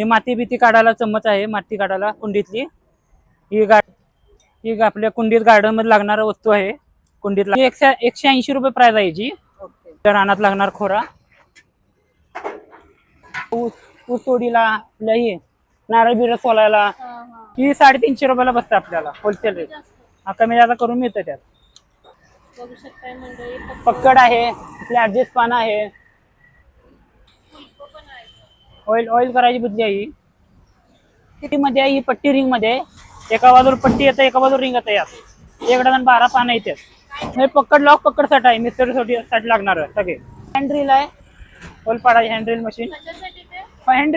ही माती बिती काढायला चम्मच आहे माती काढायला कुंडीतली. ही गा ही आपल्या कुंडीत गार्डनमध्ये लागणारा वस्तू आहे. कुंडीतला ही एकशे एकशे ऐंशी रुपये प्राइस आहे त्या रानात लागणार खोरा. ऊस ऊस तोडीला आपल्या ही नारळ बिरळ सोलायला ही साडेतीनशे रुपयाला बसते आपल्याला होलसेल रेट हा कमी जादा करून मिळतं त्यात. पक्कड आहे आपले ऍडजस्ट पान आहे. ऑइल ऑइल करायची बुद्धी आहे ही. किती मध्ये आहे ही पट्टी रिंगमध्ये एका बाजूला पट्टी येते एका बाजूला रिंग येते यात. एक डझन बारा पानं येतात हे म्हणजे पकड लॉक पकड साठ आहे. मिस्त्री साठी लागणार आहे सगळे. हँड्रिल आहे. होल पाडायची हँड्रिल मशीन हँड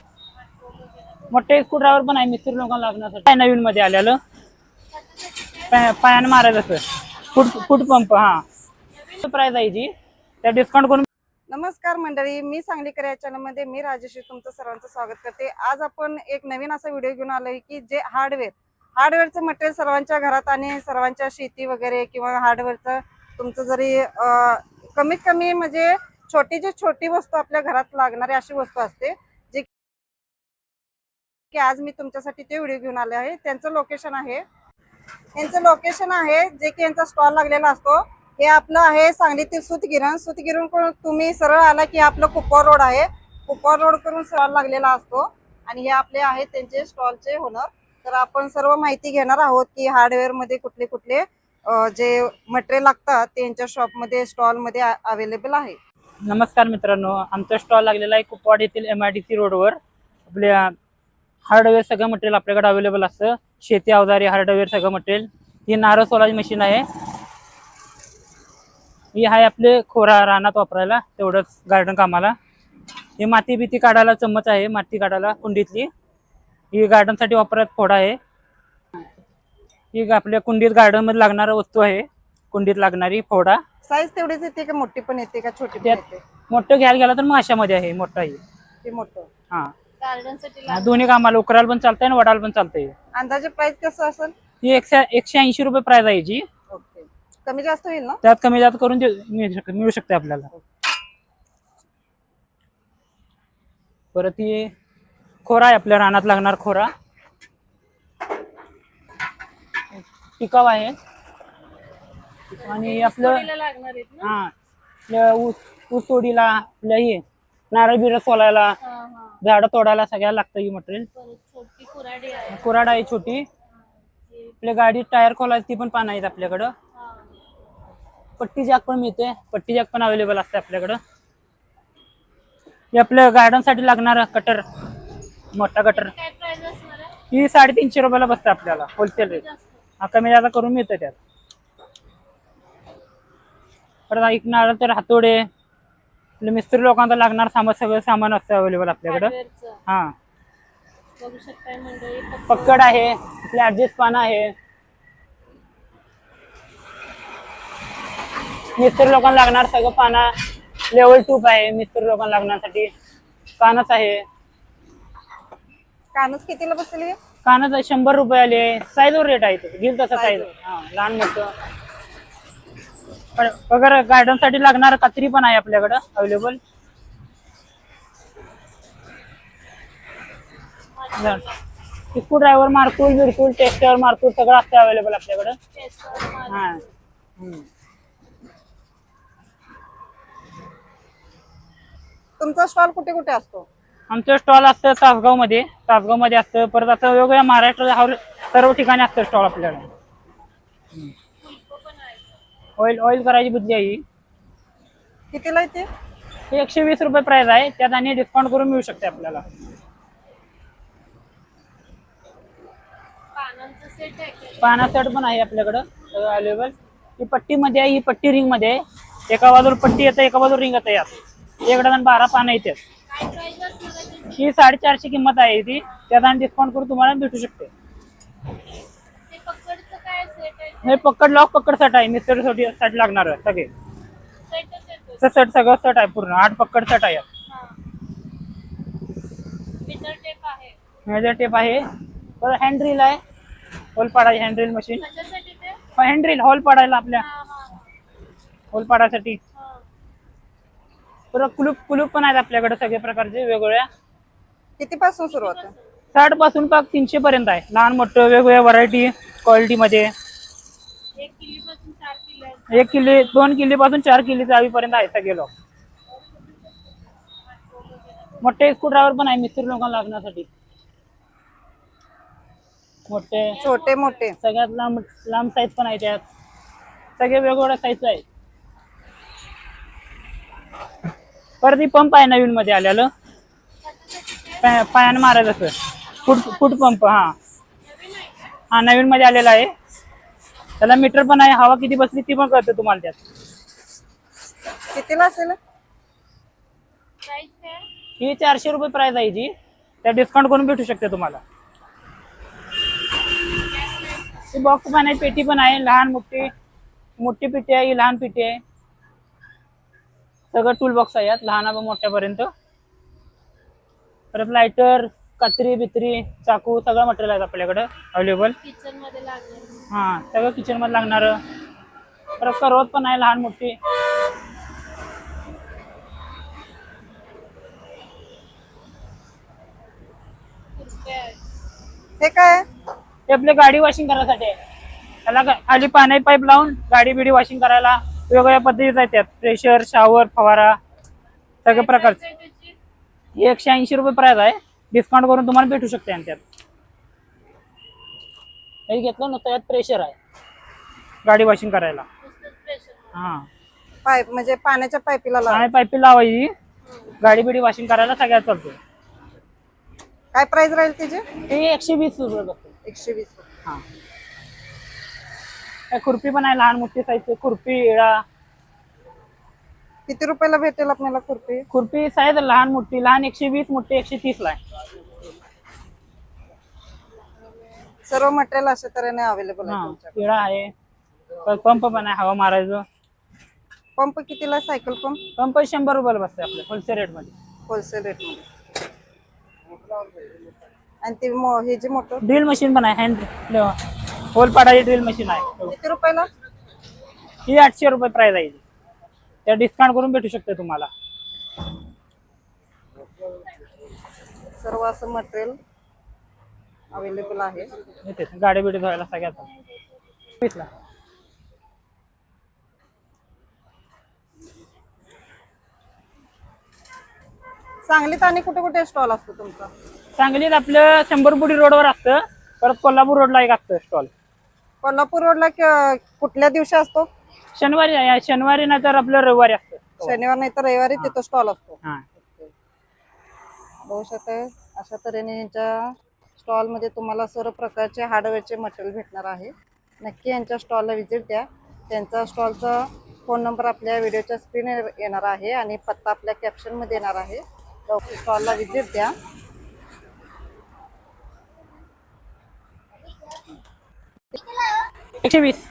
मोठे स्क्रू पण आहे मिस्त्री लोकांना लागण्यासाठी. नवीन मध्ये आलेलं. पाय- पायानं मारायचं फूट फूट पंप हा. प्राइस आहे जी. त्या डिस्काउंट करून नमस्कार मंडळी मी सांगलीकर या चॅनलमध्ये मी राजेश्री तुमचं सर्वांचं स्वागत करते. आज आपण एक नवीन असा व्हिडिओ घेऊन आलोय की जे हार्डवेअर हार्डवेअरचं मटेरियल सर्वांच्या घरात आणि सर्वांच्या शेती वगैरे किंवा हार्डवेअरचं तुमचं जरी कमीत कमी म्हणजे छोटी जी छोटी वस्तू आपल्या घरात लागणारी अशी वस्तू असते जे की आज मी तुमच्यासाठी ते व्हिडिओ घेऊन आले आहे. त्यांचं लोकेशन आहे. यांचं लोकेशन आहे जे की यांचा स्टॉल लागलेला असतो. हे आपलं आहे सांगलीतील सुतगिरण. सुतगिरण करून तुम्ही सरळ आला की आपलं कुप्पा रोड आहे. कुप्पा रोड करून सरळ लागलेला असतो. आणि हे आपले आहेत त्यांचे स्टॉलचे होणार तर आपण सर्व माहिती घेणार आहोत की हार्डवेअरमध्ये कुठले कुठले जे मटेरियल लागतात ते यांच्या शॉपमध्ये स्टॉलमध्ये अवेलेबल आहे. नमस्कार मित्रांनो आमचा स्टॉल लागलेला आहे कुपवाड येथील एम आय डी सी रोडवर. आपल्या हार्डवेअर सगळं मटेरियल आपल्याकडे अवेलेबल असतं. शेती अवजारी हार्डवेअर सगळं मटेरियल ही नारळ सोलाची मशीन आहे. ही आहे आपले खोरा रानात वापरायला तेवढंच गार्डन कामाला. ही माती बिती काढायला चम्मच आहे माती काढायला कुंडीतली. ही गार्डनसाठी वापरायला फोडा आहे. ही आपल्या कुंडीत गार्डनमध्ये लागणारा वस्तू आहे कुंडीत लागणारी फोडा. साईज तेवढीच येते का? मोठी पण येते का? छोटी पण त्यात येते? मोठं घ्यायला गेला तर मग अशामध्ये आहे मोठा आहे. ते मोठं. हा. हा, दोन्ही कामाला उकरायला पण चालतंय आणि वडायला पण चालतंय. अंदाजे प्राइस कसं असेल? ही एकशे एकशे ऐंशी रुपये प्राइस आहे ओके कमी जास्त होईल ना? त्यात कमी जास्त करून मिळू शक- मिळू शकते आपल्याला. परत ही खोरा आहे आपल्या रानात लागणार खोरा. टिकाव आहे. आणि आपलं लागणार आहेत ना? हा. आपल्या ऊस ऊस तोडीला आपल्या ही नारळ बिरळ सोलायला झाडं तोडायला सगळ्याला लागतं ही मटेरियल छोटी कुराडी आहे. कुराड आहे छोटी. आपल्या गाडीत टायर खोलायची ती पण पानं आहेत आपल्याकडं. पट्टी जॅक पण मिळते पट्टी जॅक पण अवेलेबल असते आपल्याकडं. हे आपल्या गार्डनसाठी लागणार कटर मोठा कटर ही साडेतीनशे रुपयाला बसते आपल्याला होलसेल रेट हा कमी जादा करून मिळतं त्यात. परत नारळ तर हातोडे. आपले मिस्त्री लोकांना लागणार सामान सगळं सामान असतं अवेलेबल आपल्याकडं. हा. पक्कड आहे आपले ऍडजस्ट पान आहे. मिस्त्री लोकांना लागणार सगळं पाना. लेवल टूप आहे मिस्त्री लोकांना लागण्यासाठी. कानच आहे. कानूस कितीला बसेल? कानच आहे शंभर रुपये आले. साईजवर रेट आहे तो. घेईल तसं साईज हा लहान मोठं. पण वगैरे गार्डनसाठी लागणार कत्री पण आहे आपल्याकडं अवेलेबल स्क्रू ड्रायव्हर मारतूल बिरतूल टेस्टर मारतूल सगळं असतं अवेलेबल आपल्याकडं. हा. हम्म. तुमचा स्टॉल कुठे कुठे असतो? आमचं स्टॉल असतं तासगावमध्ये तासगावमध्ये असतं. परत असं वेगवेगळ्या महाराष्ट्राच्या हर- सर्व ठिकाणी असतं स्टॉल आपल्याकडे. ऑइल ऑइल करायची बुद्धी आहे. कितीला येते हे एकशे वीस रुपये प्राइस आहे. त्यात आणि डिस्काउंट करून मिळू शकते आपल्याला. पाना सेट पण आहे आपल्याकडं. अवेलेबल ही पट्टी मध्ये आहे. ही पट्टी रिंगमध्ये आहे. एका बाजूला पट्टी येते एका बाजूला रिंग येते यात. एक डझन बारा पानं येतात ही साडेचारशे किंमत आहे ती. त्यात आणि डिस्काउंट करून तुम्हाला भेटू शकते. हे पकड लॉक पकड सेट आहे. मिस्त्री साठी साठी लागणार आहे सगळे. सेट सगळं सेट आहे पूर्ण. आठ पकड सेट आहे. मेजर टेप आहे. परत हँड्रिल आहे. Hole पाडायची hand drill machine hand drill hole पाडायला आपल्या. होल पाडायसाठी. परत कुलूप कुलूप पण आहेत आपल्याकडे सगळे प्रकारचे वेगवेगळ्या. किती पासून सुरुवात आहे साठपासून पाक तीनशे पर्यंत आहे. लहान मोठं वेगवेगळ्या व्हरायटी क्वालिटी मध्ये. एक किल्ली दोन किल्ली पासून चार किल्ली चावीपर्यंत आहे सगळे लोक. मोठे स्क्रूड्रायव्हर पण आहे मिस्त्री लोकांना लागण्यासाठी. मोठे. छोटे मोठे. सगळ्यात लांब लांब साईज पण आहे त्यात. सगळे वेगवेगळ्या साईज आहे परत ही पंप आहे नवीन मध्ये आलेलं. पाय- पायानं मारायचं असं. फुट फुट पंप हा. हा नवीन मध्ये आलेला आहे. त्याला मीटर पण आहे हवा किती बसली ती पण कळते तुम्हाला त्यात. कितीला असेल? ही चारशे रुपये प्राइस आहे जी. त्या डिस्काउंट करून भेटू शकते तुम्हाला. बॉक्स पण आहे पेटी पण आहे लहान मोठी मोठी पेटी आहे ही लहान पेटी आहे. सगळं टूल बॉक्स आहे यात लहान मोठ्यापर्यंत. परत लायटर कात्री बित्री चाकू सगळं मटेरियल आहे आपल्याकडं अवेलेबल हा सगळं किचनमध्ये लागणार. परत करवत पण आहे लहान मोठी. हे काय? ते आपली गाडी वॉशिंग करण्यासाठी आहे. त्याला खाली पाणी पाईप लावून गाडी बिडी वॉशिंग करायला. वेगवेगळ्या पद्धतीचं आहे त्यात. प्रेशर शॉवर फवारा सगळ्या प्रकारचे हे एकशे ऐंशी रुपये प्राइस आहे. डिस्काउंट करून तुम्हाला भेटू शकते आणि त्यात. हे घेतलं ना त्यात प्रेशर आहे. गाडी वॉशिंग करायला. हा. पाईप म्हणजे पाण्याच्या पाईपीला लावा. पाईप लावायची. गाडी बिडी वॉशिंग करायला सगळ्यात चालतो. काय प्राइस राहील त्याची? एकशे वीस रुपये बसतो. एकशे वीस. रुपये. हा. काय खुर्पी पण आहे लहान मोठी साईजची खुर्पी इळा. किती रुपयाला भेटेल आपल्याला खुर्पी? खुर्पी साईज लहान मोठी लहान एकशे वीस मोठी एकशे तीस ला आहे. सर्व मटेरियल अशा तऱ्हेने अवेलेबल आहे हा तुमच्याकडे. इळा आहे. परत पंप पण आहे हवा मारायचं. पंप कितीला सायकल पंप? पंप शंभर रुपयाला बसते आपल्या होलसेल रेटमध्ये. होलसेल रेटमध्ये. आणि ते मो- हे जे मोटर ड्रिल मशीन पण आहे हँड होल पाडाची ड्रिल मशीन आहे. किती रुपयाला? ही आठशे रुपये प्राइस आहे. त्या डिस्काउंट करून भेटू शकते तुम्हाला. सर्व असं मटेरियल अवेलेबल आहे. येते. गाडी बिडी धुवायला सगळ्यात वीसला सांगलीत आणि कुठे कुठे स्टॉल असतो तुमचा? सांगलीत आपलं शंभरपुडी रोडवर असतं. परत कोल्हापूर रोडला एक असतं स्टॉल कोल्हापूर रोडला क- कुठल्या दिवशी असतो? शनिवारी आहे शनिवारी नाही तर आपलं रविवारी असतं. शनिवार नाही तर रविवारी तिथं स्टॉल असतो. हा. बघू शकताय अशा तऱ्हेने यांच्या स्टॉलमध्ये तुम्हाला सर्व प्रकारचे हार्डवेअरचे मटेरियल भेटणार आहे. नक्की यांच्या स्टॉलला व्हिजिट द्या. त्यांचा स्टॉलचा फोन नंबर आपल्या व्हिडिओच्या स्क्रीन येणार आहे आणि पत्ता आपल्या कॅप्शनमध्ये येणार आहे. स्टॉलला व्हिजिट द्या. एकशे वीस